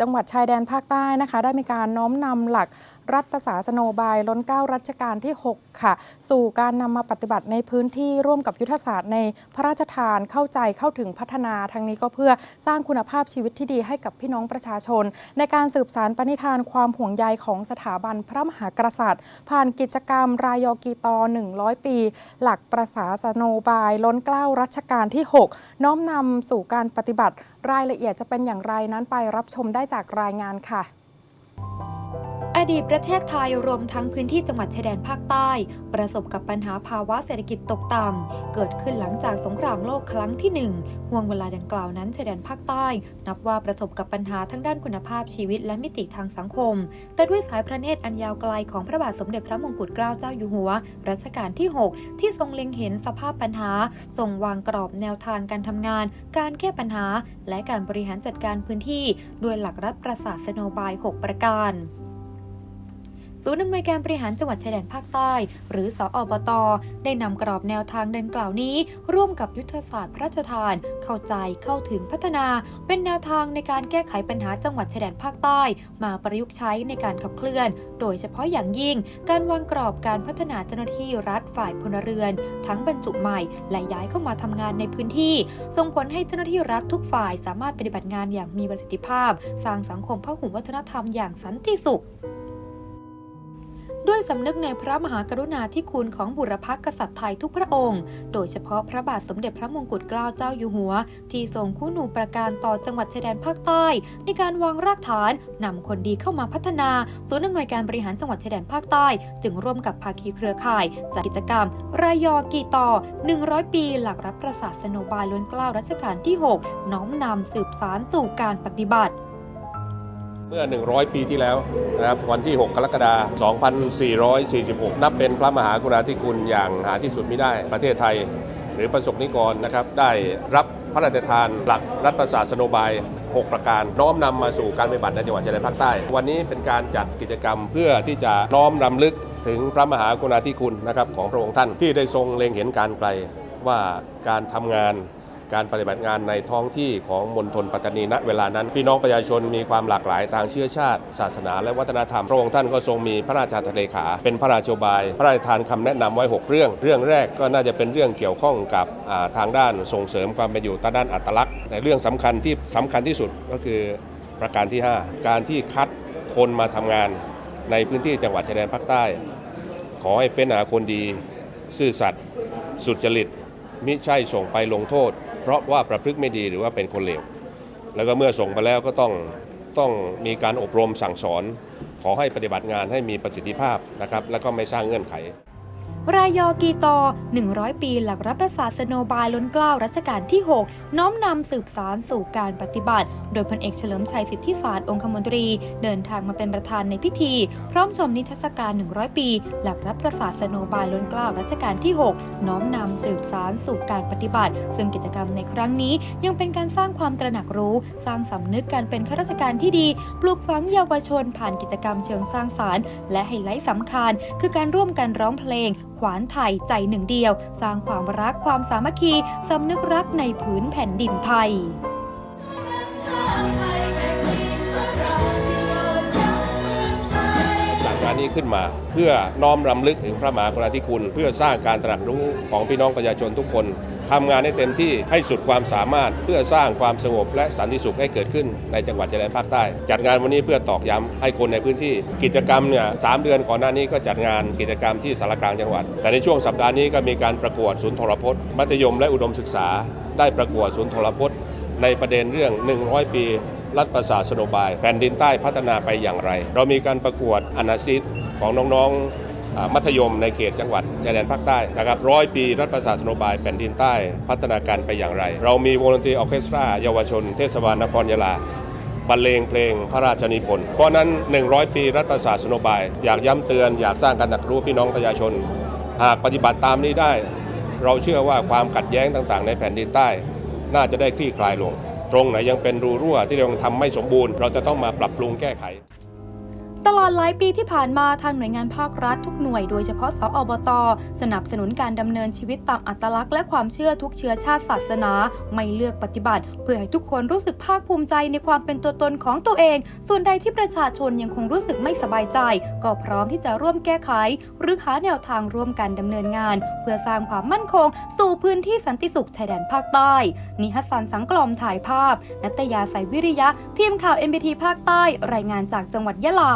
จังหวัดชายแดนภาคใต้นะคะ ได้มีการน้อมนำหลัก รัฐประศาสโนบายล้นเกล้ารัชกาลที่ 6 ค่ะ สู่การนำมาปฏิบัติในพื้นที่ร่วมกับยุทธศาสตร์ในพระราชทานเข้าใจเข้าถึงพัฒนาทั้งนี้ก็เพื่อสร้างคุณภาพชีวิตที่ดีให้กับพี่น้องประชาชน ในการสืบสารปณิธานความห่วงใยของสถาบันพระมหากษัตริย์ ผ่านกิจกรรมรายอกีตอ 100 ปี หลักประศาสโนบายล้นเกล้ารัชกาลที่ 6 น้อมนำสู่การปฏิบัติรายละเอียดจะเป็นอย่างไรนั้นไปรับชมได้จากรายงานค่ะ อดีตประเทศไทยรวมทั้งพื้นที่จังหวัดชายแดนภาคใต้ ประสบกับปัญหาภาวะเศรษฐกิจตกต่ำเกิดขึ้นหลังจากสงครามโลกครั้งที่หนึ่งห่วงเวลาดังกล่าวนั้นชายแดนภาคใต้ นับว่าประสบกับปัญหาทั้งด้านคุณภาพชีวิตและมิติทางสังคม แต่ด้วยสายพระเนตรอันยาวไกลของพระบาทสมเด็จพระมงกุฎเกล้าเจ้าอยู่หัว รัชกาลที่ 6 ที่ทรงเล็งเห็นสภาพปัญหาทรงวางกรอบแนวทางการทำงาน การแก้ปัญหา และการบริหารจัดการพื้นที่ ด้วยหลักรัฐประศาสโนบาย 6 ประการ ศูนย์อำนวยการบริหารจังหวัดชายแดนภาคใต้ หรือสออบต ได้นำกรอบแนวทางดังกล่าวนี้ ร่วมกับยุทธศาสตร์พระราชทาน เข้าใจเข้าถึงพัฒนา เป็นแนวทางในการแก้ไขปัญหาจังหวัดชายแดนภาคใต้ มาประยุกต์ใช้ในการขับเคลื่อน โดยเฉพาะอย่างยิ่ง การวางกรอบการพัฒนาเจ้าหน้าที่รัฐฝ่ายพลเรือน ทั้งบรรจุใหม่ และย้ายเข้ามาทำงานในพื้นที่ ส่งผลให้เจ้าหน้าที่รัฐทุกฝ่ายสามารถปฏิบัติงานอย่างมีประสิทธิภาพ สร้างสังคมพหุวัฒนธรรมอย่างสันติสุข ด้วยสำนึกในพระมหากรุณาธิคุณของบุรพกษัตริย์ไทยทุกพระองค์ โดยเฉพาะพระบาทสมเด็จพระมงกุฎเกล้าเจ้าอยู่หัว ที่ทรงคู่หนูประการต่อจังหวัดชายแดนภาคใต้ ในการวางรากฐานนำคนดีเข้ามาพัฒนาศูนย์อำนวยการบริหารจังหวัดชายแดนภาคใต้ จึงร่วมกับภาคีเครือข่ายจัดกิจกรรม รายอกีต่อ 100 ปี หลักรับประสาทสโนบายล้นเกล้ารัชกาลที่ 6 น้อมนำสืบสารสู่การปฏิบัติ เมื่อ 100 ปีที่แล้วนะครับวันที่ 6 กรกฎาคม 2446 นับเป็นพระมหากรุณาธิคุณอย่างหาที่สุดไม่ได้ประเทศไทย หรือประสบนิกรนะครับได้รับพระราชทานหลักรัฐประศาสนบาย 6 ประการน้อมนำมาสู่การปฏิบัติในจังหวัดชายแดนภาคใต้ วันนี้เป็นการจัดกิจกรรมเพื่อที่จะน้อมรำลึกถึงพระมหากรุณาธิคุณนะครับของพระองค์ท่านที่ได้ทรงเล็งเห็นการไกลว่าการทำงาน การปฏิบัติงานในท้องที่ของมณฑลปัตตานีณเวลานั้น พี่น้องประชาชนมีความหลากหลายทางเชื้อชาติ ศาสนาและวัฒนธรรมพระองค์ท่านก็ทรงมีพระราชาทเลขา เป็นพระราชบาย พระราชทานคำแนะนำไว้ 6 เรื่อง เรื่องแรกก็น่าจะเป็นเรื่องเกี่ยวข้องกับาทางด้านส่งเสริมความเป็นอยู่ทางด้านอัตลักษณ์ในเรื่องสำคัญที่สำคัญที่สุดก็คือประการที่ 5 การที่คัดคนมาทำงานในพื้นที่จังหวัดชายแดนภาคใต้ ขอให้เฟ้นหาคนดี ซื่อสัตย์สุจริต มิใช่ส่งไปลงโทษ เพราะว่าประพฤติไม่ดีหรือว่าเป็นคนเลวแล้วก็เมื่อส่งไปแล้วก็ต้องต้องมีการอบรมสั่งสอน ขอให้ปฏิบัติงานให้มีประสิทธิภาพนะครับ แล้วก็ไม่สร้างเงื่อนไข รายอกีตอ 100 ปีหลักรับประสาสโนบายล้นเกล้ารัชกาลที่ 6 น้อมนำสืบสารสู่การปฏิบัติ โดยพลเอกเฉลิมชัยสิทธิศาสตร์องคมนตรี เดินทางมาเป็นประธานในพิธี พร้อมชมนิทรรศการ 100 ปี หลักรับประสาสโนบายล้นเกล้ารัชกาลที่ 6 น้อมนำสืบสารสู่การปฏิบัติ ซึ่งกิจกรรมในครั้งนี้ยังเป็นการสร้างความตระหนักรู้ สร้างสำนึกการเป็นข้าราชการที่ดี ปลูกฝังเยาวชนผ่านกิจกรรมเชิงสร้างสารรค์และไฮไลท์สำคัญ คือการร่วมกันร้องเพลงขวานไทยใจหนึ่งเดียว สร้างความรักความสามัคคีสำนึกรักในผืนแผ่นดินไทยจัดงานนี้ขึ้นมาเพื่อน้อมรำลึกถึงพระมหากรุณาธิคุณ เพื่อสร้างการตระหนักรู้ของพี่น้องประชาชนทุกคน ทำงานให้เต็มที่ให้สุดความสามารถเพื่อสร้างความสงบและสันติสุขให้เกิดขึ้นในจังหวัดชายแดนภาคใต้ จัดงานวันนี้เพื่อตอกย้ำให้คนในพื้นที่ กิจกรรมเนี่ยสามเดือนก่อนหน้านี้ก็จัดงานกิจกรรมที่สารกลางจังหวัด แต่ในช่วงสัปดาห์นี้ก็มีการประกวดศูนย์ทรพจน์ มัธยมและอุดมศึกษา ได้ประกวดศูนย์ทรพจน์ ในประเด็นเรื่อง 100 ปีรัฐประศาสนบาย แผ่นดินใต้พัฒนาไปอย่างไร เรามีการประกวดอนาซิตของน้องๆ มัธยมในเขตจังหวัดชายแดนภาคใต้นะครับร้อยปีรัฐประศาสนบายแผ่นดินใต้พัฒนาการไปอย่างไร เรามีวงดนตรีออเคสตราเยาวชน เทศบาลนครยะลาบรรเลงเพลงพระราชนิพนธ์เพราะนั้น 100 ปีรัฐประศาสนบาย อยากย้ำเตือนอยากสร้างการตระหนักรู้พี่น้องประชาชน หากปฏิบัติตามนี้ได้ เราเชื่อว่าความขัดแย้งต่างๆ ในแผ่นดินใต้ น่าจะได้คลี่คลายลง ตรงไหนยังเป็นรูรั่วที่เรายังทำไม่สมบูรณ์ เราจะต้องมาปรับปรุงแก้ไข ตลอดหลายปีที่ผ่านมาทางหน่วยงานภาครัฐทุกหน่วยโดยเฉพาะสอบต สนับสนุนการดำเนินชีวิตตามอัตลักษณ์และความเชื่อทุกเชื้อชาติศาสนา ไม่เลือกปฏิบัติ เพื่อให้ทุกคนรู้สึกภาคภูมิใจในความเป็นตัวตนของตัวเอง ส่วนใดที่ประชาชนยังคงรู้สึกไม่สบายใจ ก็พร้อมที่จะร่วมแก้ไข หรือหาแนวทางร่วมกันดำเนินงาน เพื่อสร้างความมั่นคง สู่พื้นที่สันติสุขชายแดนภาคใต้นิฮัสสันสังกลอมถ่ายภาพ นัตยาสายวิริยะทีมข่าว MBT ภาคใต้ รายงานจากจังหวัดยะลา